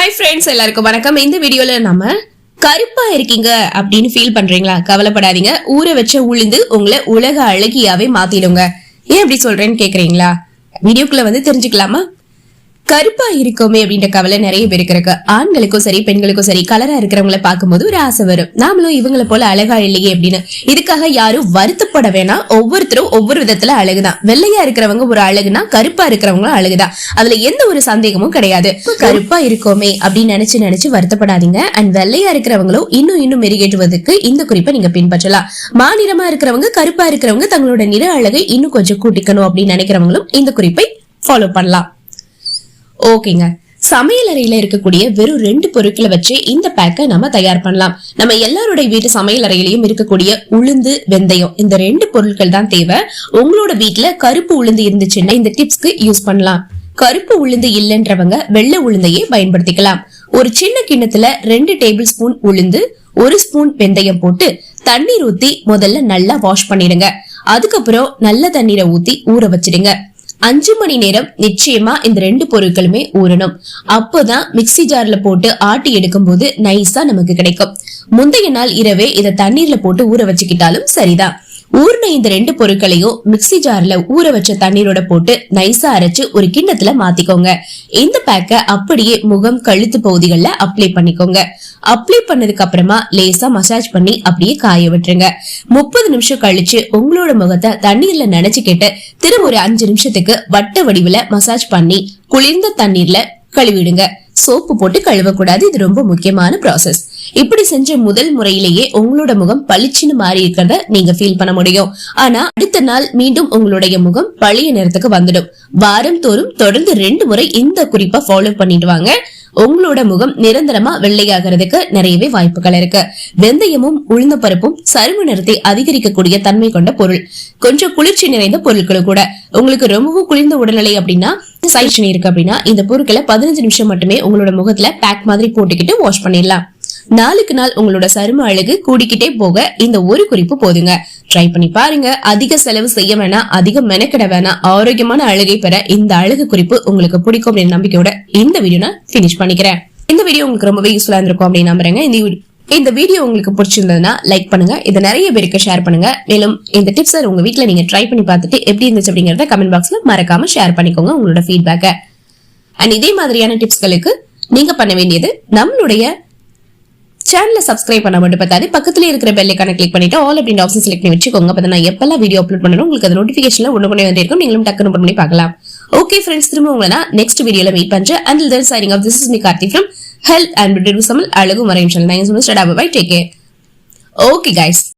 Hi friends எல்லாருக்கும் வணக்கம். இந்த வீடியோல நம்ம கருப்பா இருக்கீங்க அப்படின்னு ஃபீல் பண்றீங்களா? கவலைப்படாதீங்க. ஊற வச்ச உளுந்து உங்களை உலக அழகியாவே மாத்திடுங்க. ஏன் அப்படி சொல்றேன்னு கேக்குறீங்களா? வீடியோக்குள்ள வந்து தெரிஞ்சுக்கலாமா? கருப்பா இருக்கோமே அப்படின்ற கவலை நிறைய பேருக்கு இருக்கு. ஆண்களுக்கும் சரி பெண்களுக்கும் சரி கலரா இருக்கிறவங்கள பார்க்கும்போது ஒரு ஆசை வரும். நாமளும் இவங்கள போல அழகா இல்லையே அப்படின்னு. இதுக்காக யாரும் வருத்தப்பட வேணாம். ஒவ்வொருத்தரும் ஒவ்வொரு விதத்துல அழகுதான். வெள்ளையா இருக்கிறவங்க ஒரு அழகுனா கருப்பா இருக்கிறவங்களும் அழகுதான். அதுல எந்த ஒரு சந்தேகமும் கிடையாது. கருப்பா இருக்கோமே அப்படின்னு நினைச்சு நினைச்சு வருத்தப்படாதீங்க. அண்ட் வெள்ளையா இருக்கிறவங்களும் இன்னும் இன்னும் மெருகேற்றுவதற்கு இந்த குறிப்பை நீங்க பின்பற்றலாம். மாநிலமா இருக்கிறவங்க கருப்பா இருக்கிறவங்க தங்களோட நிற அழகை இன்னும் கொஞ்சம் கூட்டிக்கணும் அப்படின்னு நினைக்கிறவங்களும் இந்த குறிப்பை ஃபாலோ பண்ணலாம். ஓகேங்க. சமையல் அறையில இருக்கக்கூடிய வெறும் ரெண்டு பொருட்களை வச்சு இந்த பேக்கை நம்ம தயார் பண்ணலாம். நம்ம எல்லாருடைய வீட்டு சமையல் அறையிலையும் இருக்கக்கூடிய உளுந்து வெந்தயம் இந்த ரெண்டு பொருட்கள் தான் தேவை. உங்களோட வீட்டுல கருப்பு உளுந்து இருந்துச்சுன்னா இந்த டிப்ஸ்க்கு யூஸ் பண்ணலாம். கருப்பு உளுந்து இல்லைன்றவங்க வெள்ளை உளுந்தையே பயன்படுத்திக்கலாம். ஒரு சின்ன கிண்ணத்துல ரெண்டு டேபிள் ஸ்பூன் உளுந்து ஒரு ஸ்பூன் வெந்தயம் போட்டு தண்ணீர் ஊத்தி முதல்ல நல்லா வாஷ் பண்ணிடுங்க. அதுக்கப்புறம் நல்ல தண்ணீரை ஊத்தி ஊற வச்சிடுங்க. அஞ்சு மணி நேரம் நிச்சயமா இந்த ரெண்டு பொருட்களுமே ஊறணும். அப்போதான் மிக்சி ஜார்ல போட்டு ஆட்டி எடுக்கும் போது நைஸா நமக்கு கிடைக்கும். முந்தைய நாள் இரவே இத தண்ணீர்ல போட்டு ஊற வச்சுக்கிட்டாலும் சரிதான். ஊர்ன இந்த ரெண்டு பொருட்களையும் மிக்சி ஜார்ல ஊற வச்ச தண்ணீரோட போட்டு நைஸா அரைச்சு ஒரு கிண்ணத்துல மாத்திக்கோங்க. இந்த பேக்க அப்படியே முகம் கழுத்து பகுதிகளில் அப்ளை பண்ணிக்கோங்க. அப்ளை பண்ணதுக்கு அப்புறமா லேசா மசாஜ் பண்ணி அப்படியே காய விட்டுருங்க. முப்பது நிமிஷம் கழிச்சு உங்களோட முகத்தை தண்ணீர்ல நினைச்சுக்கிட்டு திரும்ப ஒரு அஞ்சு நிமிஷத்துக்கு வட்ட வடிவுல மசாஜ் பண்ணி குளிர்ந்த தண்ணீர்ல கழுவிடுங்க. சோப்பு போட்டு கழுவக்கூடாது. இது ரொம்ப முக்கியமான ப்ராசஸ் இப்படி செஞ்ச முதல் முறையிலேயே உங்களோட முகம் பளிச்சுன்னு மாறி இருக்கிறத நீங்க ஃபீல் பண்ண முடியும். ஆனா அடுத்த நாள் மீண்டும் உங்களுடைய முகம் பழைய நேரத்துக்கு வந்துடும். வாரம் தோறும் தொடர்ந்து ரெண்டு முறை இந்த குறிப்பா ஃபாலோ பண்ணிடுவாங்க உங்களோட முகம் நிரந்தரமா வெள்ளையாகிறதுக்கு நிறையவே வாய்ப்புகள் இருக்கு. வெந்தயமும் உளுந்த பருப்பும் சரும நிறத்தை அதிகரிக்கக்கூடிய தன்மை கொண்ட பொருள். கொஞ்சம் குளிர்ச்சி நிறைந்த பொருட்களும் கூட. உங்களுக்கு ரொம்பவும் குளிர்ந்த உடல்நிலை அப்படின்னா சைச்சினி இருக்கு அப்படின்னா இந்த பொருட்களை பதினஞ்சு நிமிஷம் மட்டுமே உங்களோட முகத்துல பேக் மாதிரி போட்டுக்கிட்டு வாஷ் பண்ணிடலாம். நாளுக்கு நாள் உங்களோட சரும அழகு கூடிக்கிட்டே போக இந்த ஒரு குறிப்பு போதுங்க. ட்ரை பண்ணி பாருங்க. அதிக செலவு செய்ய வேணாம். அதிக மெனக்கிட வேணாம். ஆரோக்கியமான அழகை பெற இந்த அழகு குறிப்பு உங்களுக்கு பிடிக்கும் அப்படின்னு நம்பிக்கையோட இந்த வீடியோ நான் பினிஷ் பண்ணிக்கிறேன். இந்த வீடியோ உங்களுக்கு ரொம்பவே யூஸ்ஃபுல்லா இருந்திருக்கும் அப்படின்னு நம்புறேங்க. இந்த இந்த வீடியோ உங்களுக்கு பிடிச்சிருந்ததுன்னா லைக் பண்ணுங்க. இதை நிறைய பேருக்கு ஷேர் பண்ணுங்க. மேலும் இந்த டிப்ஸ் உங்க வீட்டுல நீங்க ட்ரை பண்ணி பார்த்துட்டு எப்படி இருந்துச்சு அப்படிங்கறத கமெண்ட் பாக்ஸ்ல மறக்காம ஷேர் பண்ணிக்கோங்க உங்களோட ஃபீட்பேக்கை அண்ட் இதே மாதிரியான டிப்ஸ்களுக்கு நீங்க பண்ண வேண்டியது நம்மளுடைய சேனலை சப்ஸ்கிரைப் பண்ண மட்டும் பார்த்தாது பக்கத்துல இருக்கிற பெல்லைக்கான கிளிக் பண்ணிட்டு ஆல் அப்படின்ற ஆப்ஷன் செலக்ட் பண்ணி வச்சுக்கோங்க. அப்போ நான் எப்பெல்லாம் வீடியோ அப்லோட் பண்ணணும் உங்களுக்கு அது நோட்டிஃபிகேஷன்ல ஒன்று கொண்டே வந்திருக்கும். நீங்களும் டக்குனு பண்ணி பார்க்கலாம். ஓகே ஃப்ரெண்ட்ஸ் திரும்ப உங்களை நான் நெக்ஸ்ட் வீடியோல மீட் பண்றேன். And then signing off this is me Karthik from health and beauty Chamal அழகு மறையும் சேனல் நான் bye take care okay guys